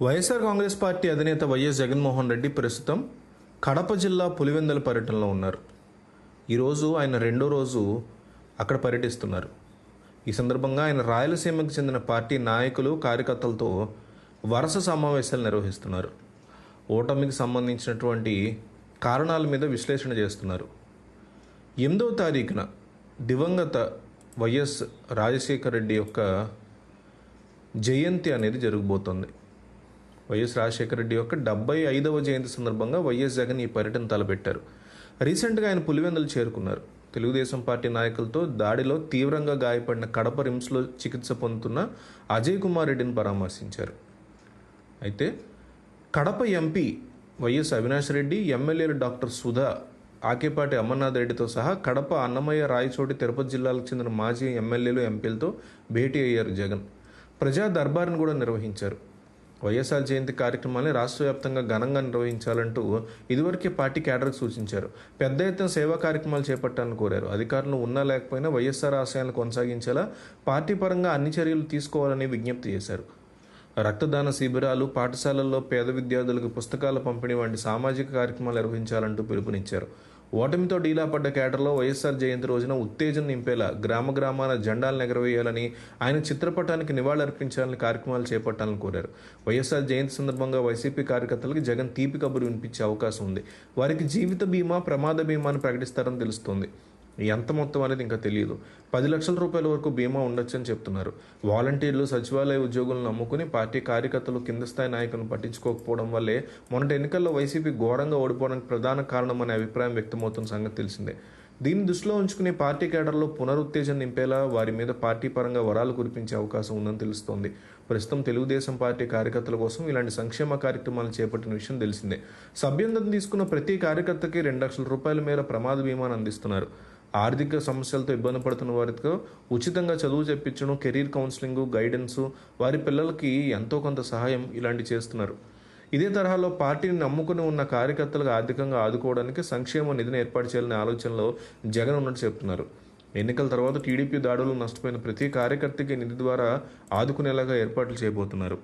YSR Congress party అధినేత YS Jaganmohan Reddy ప్రస్తుతం కడప జిల్లా పులివెందుల పర్యటనలో ఉన్నారు. ఈరోజు ఆయన రెండో రోజు అక్కడ పర్యటిస్తున్నారు. ఈ సందర్భంగా ఆయన రాయలసీమకు చెందిన పార్టీ నాయకులు కార్యకర్తలతో వరుస సమావేశాలు నిర్వహిస్తున్నారు. ఓటమికి సంబంధించినటువంటి కారణాల మీద విశ్లేషణ చేస్తున్నారు. ఎనిమిదవ తారీఖున దివంగత వైఎస్ రాజశేఖర రెడ్డి యొక్క జయంతి అనేది జరగబోతోంది. వైఎస్ రాజశేఖర రెడ్డి యొక్క డెబ్బై ఐదవ జయంతి సందర్భంగా వైఎస్ జగన్ ఈ పర్యటన తలపెట్టారు. రీసెంట్గా ఆయన పులివెందులు చేరుకున్నారు. తెలుగుదేశం పార్టీ నాయకులతో దాడిలో తీవ్రంగా గాయపడిన కడప రిమ్స్లో చికిత్స పొందుతున్న అజయ్ కుమార్ రెడ్డిని పరామర్శించారు. అయితే కడప ఎంపీ వైఎస్ అవినాష్ రెడ్డి ఎమ్మెల్యేలు డాక్టర్ సుధా ఆకేపాటి అమర్నాథ్ రెడ్డితో సహా కడప అన్నమయ్య రాయచోటి తిరుపతి జిల్లాలకు చెందిన మాజీ ఎమ్మెల్యేలు ఎంపీలతో భేటీ అయ్యారు జగన్. ప్రజా దర్బార్ను కూడా నిర్వహించారు. వైఎస్ఆర్ జయంతి కార్యక్రమాన్ని రాష్ట్ర వ్యాప్తంగా ఘనంగా నిర్వహించాలంటూ ఇదివరకే పార్టీ కేడర్కు సూచించారు. పెద్ద ఎత్తున సేవా కార్యక్రమాలు చేపట్టాలని కోరారు. అధికారులు ఉన్నా లేకపోయినా వైఎస్ఆర్ ఆశయాలను కొనసాగించేలా పార్టీ పరంగా అన్ని చర్యలు తీసుకోవాలని విజ్ఞప్తి చేశారు. రక్తదాన శిబిరాలు పాఠశాలల్లో పేద విద్యార్థులకు పుస్తకాల పంపిణీ వంటి సామాజిక కార్యక్రమాలు నిర్వహించాలంటూ పిలుపునిచ్చారు. ఓటమితో డీలా పడ్డ కేటర్లో వైఎస్ఆర్ జయంతి రోజున ఉత్తేజం నింపేలా గ్రామ గ్రామాల జెండాలను ఎగరవేయాలని ఆయన చిత్రపటానికి నివాళులర్పించాలని కార్యక్రమాలు చేపట్టాలని కోరారు. వైఎస్ఆర్ జయంతి సందర్భంగా వైసీపీ కార్యకర్తలకు జగన్ తీపి కబురు వినిపించే అవకాశం ఉంది. వారికి జీవిత బీమా ప్రమాద బీమాను ప్రకటిస్తారని తెలుస్తోంది. ఎంత మొత్తం అనేది ఇంకా తెలియదు. పది లక్షల రూపాయల వరకు బీమా ఉండొచ్చని చెప్తున్నారు. వాలంటీర్లు సచివాలయ ఉద్యోగులను నమ్ముకుని పార్టీ కార్యకర్తలు కింద స్థాయి నాయకులను పట్టించుకోకపోవడం వల్లే మొన్నటి ఎన్నికల్లో వైసీపీ ఘోరంగా ఓడిపోవడానికి ప్రధాన కారణమనే అభిప్రాయం వ్యక్తమవుతున్న సంగతి తెలిసిందే. దీన్ని దృష్టిలో ఉంచుకుని పార్టీ కేడర్లో పునరుత్తేజం నింపేలా వారి మీద పార్టీ పరంగా వరాలు కురిపించే అవకాశం ఉందని తెలుస్తోంది. ప్రస్తుతం తెలుగుదేశం పార్టీ కార్యకర్తల కోసం ఇలాంటి సంక్షేమ కార్యక్రమాలు చేపట్టిన విషయం తెలిసిందే. సభ్యందం తీసుకున్న ప్రతి కార్యకర్తకి రెండు లక్షల రూపాయల మేర ప్రమాద బీమాను అందిస్తున్నారు. ఆర్థిక సమస్యలతో ఇబ్బంది పడుతున్న వారితో ఉచితంగా చదువు చెప్పించడం కెరీర్ కౌన్సిలింగ్ గైడెన్స్ వారి పిల్లలకి ఎంతో కొంత సహాయం ఇలాంటి చేస్తున్నారు. ఇదే తరహాలో పార్టీని నమ్ముకుని ఉన్న కార్యకర్తలకు ఆర్థికంగా ఆదుకోవడానికి సంక్షేమ నిధిని ఏర్పాటు చేయాలనే ఆలోచనలో జగన్ ఉన్నట్టు చెప్తున్నారు. ఎన్నికల తర్వాత టీడీపీ దాడులు నష్టపోయిన ప్రతి కార్యకర్తకి నిధి ద్వారా ఆదుకునేలాగా ఏర్పాట్లు చేయబోతున్నారు.